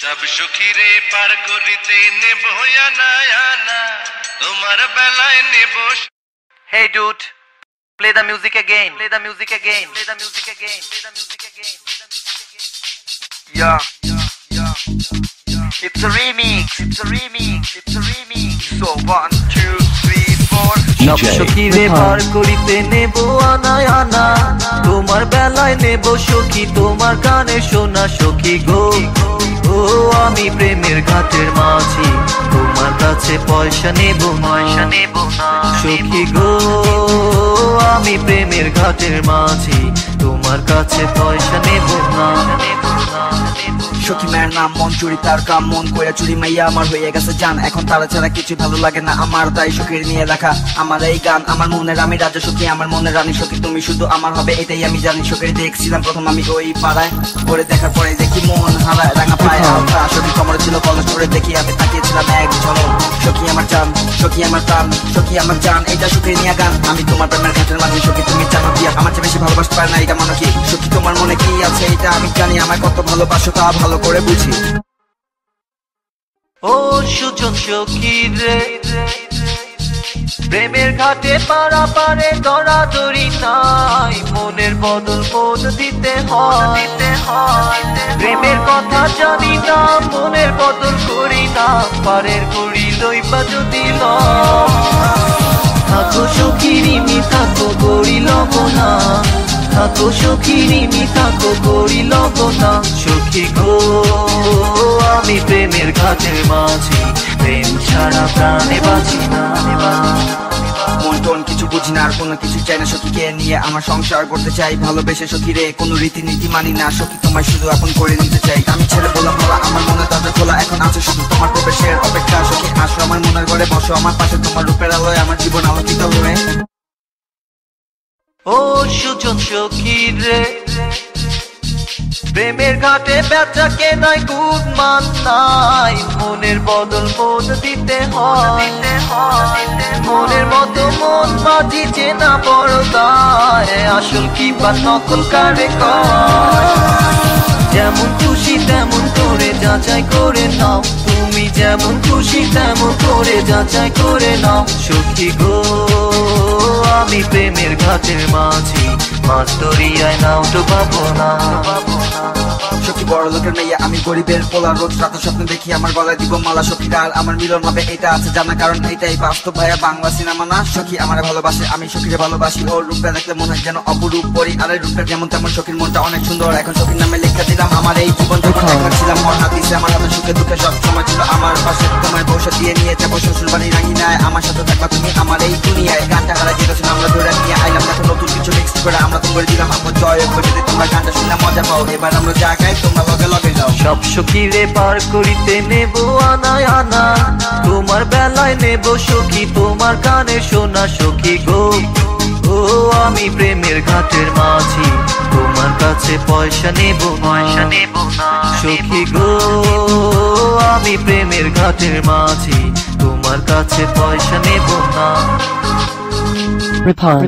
সব সখীরে পার করিতে নেব আনা আনা তোমার বেলায় নেব Hey dude, play the music again. Play the music again. Play the music again. Play the music again. Yeah. It's a remix. It's a remix. It's a remix. So one, two, three, four. সব সখীরে পার করিতে নেব আনায় আনা তোমার বেলায় নেব সখী তোমার কানে শোনা সখী গো ও আমি প্রেমের ঘাটের মাঝি। তোমার কাছে পয়সা নেব পয়সা নেব না। সখী গো আমি প্রেমের ঘাটের মাঝি। তোমার কাছে পয়সা নেব। সখী মায়ের নাম মন চুরি তার কাম মন কইরা চুরি মাইয়া আমার হয়ে গেছে জান। এখন তারা ছাড়া কিছু ভালো লাগে না, আমার তাই সখীর নিয়ে লেখা আমার এই গান, আমার মনের আমি রাজা সখী, আমার মনের রানী সখী, তুমি শুধু আমার হবে, এটাই আমি জানি। সখীর দেখছিলাম প্রথম আমি ওই পাড়ায়, পরে দেখার পরে দেখি মন হারায়, রাঙা পায় আলতা সখী কমরে ছিল কলেজ করে দেখি আমি তাকিয়েছিলাম এক ঝলক। সখী আমার চান সখী আমার প্রাণ, সখী আমার জান এটা সখীর নিয়ে গান। আমি তোমার প্রেমের ঘাটের মাঝে সখী, তুমি জানো কি আমার চেয়ে বেশি ভালোবাসতে পারে না এটা মনে কি? সখী, তোমার মনে কি আছে? এটা আমি জানি, আমায় কত ভালোবাসো তা ভালো করে বুঝি। ও সুজন সখী রে, প্রেমের ঘাটে পাড়া পারে দরাদরি নাই। মনের বদল মন দিতে হয়। প্রেমের কথা জানি না, মনের বদল না পারের করি লইবা যদি লয়। থাকো সখীরি মি থাকো গড়ি লব না থাকো সখীরি মি থাকো গড়ি লব না সখী গো, আমি প্রেমের ঘাটের মাঝি। প্রেম ছাড়া প্রাণে বাঁচি না। মন কিছু বুঝি না, আর কোনো কিছু চাই না সখীকে নিয়ে আমার সংসার করতে চাই। ভালোবেসে সখী রে কোনো রীতিনীতি মানি না। সখী তোমায় শুধু আপন করে নিতে চাই। আমি ছেড়ে বললাম খোলা এখন আছে শুধু তোমার প্রবেশের অপেক্ষা। সখী আসো আমার মনের ঘরে বসো, আমার পাশে তোমার রূপের আলোয় আমার জীবন আলোকিত হয়ে। ও সুজন সখী রে, প্রেমের ঘাটে বেচা কেনাই গুড মান নাই। মনের বদল মন দিতে হয়। মনের মতো মন বাজি চেনা বড় দায় আসল কি বা নকল কারে কয়? করে যাচাই করে নাও, সখী গো। আমি প্রেমের ঘাটের মাঝি, মাছ দরিয়ায় নাও তো পাবো না। সখী বড় লোকের মেয়ে গরিবের পোলা রোজ রাতে স্বপ্ন দেখি আমার গলায় দিব মালা সখীর আর আমার মিলন হবে এটা আছে জানা কারণ এটাই বাস্তব ভাইয়া বাংলা সিনেমা না। সখী আমার ভালোবাসে আমি সখীরে ভালোবাসি। ওর রূপে দেখলে মনে হয় যেন অপরূপ পরি। আর রূপটা যেমন তেমন সখীর মনটা অনেক সুন্দর। এখন সখীর নামে লেখা দিলাম আমার এই জীবন যখন ছিলাম মন দিছে আমার হাতে সুখে দুঃখে সব সময় ছিল আমার পাশে। তোমার বসে দিয়ে নিয়ে যাব শ্বশুর বাড়ি রাঙি নাই আমার সাথে থাকবা তুমি আমার এই দুনিয়ায়। গানটা হারা যেতেছিল আমরা ধরে নিয়ে আইলাম। দেখো নতুন কিছু মিক্স করে আমরা তো করে দিলাম। আমার জয় করে তোমরা গানটা শুনে মজা পাও। এবার আমরা যা গাই তোমরা লগে লগে যাও। সব সখীরে পার করিতে নেব আনায় আনা। তোমার বেলায় নেব সখী তোমার কানে শোনা সখী গো। ও আমি প্রেমের ঘাটের মাঝি তোমার কাছে পয়সা নেব পয়সা নেব না সখী গো আমি প্রেমের ঘাটের মাঝি তোমার কাছে পয়সা নেব না। Ripon.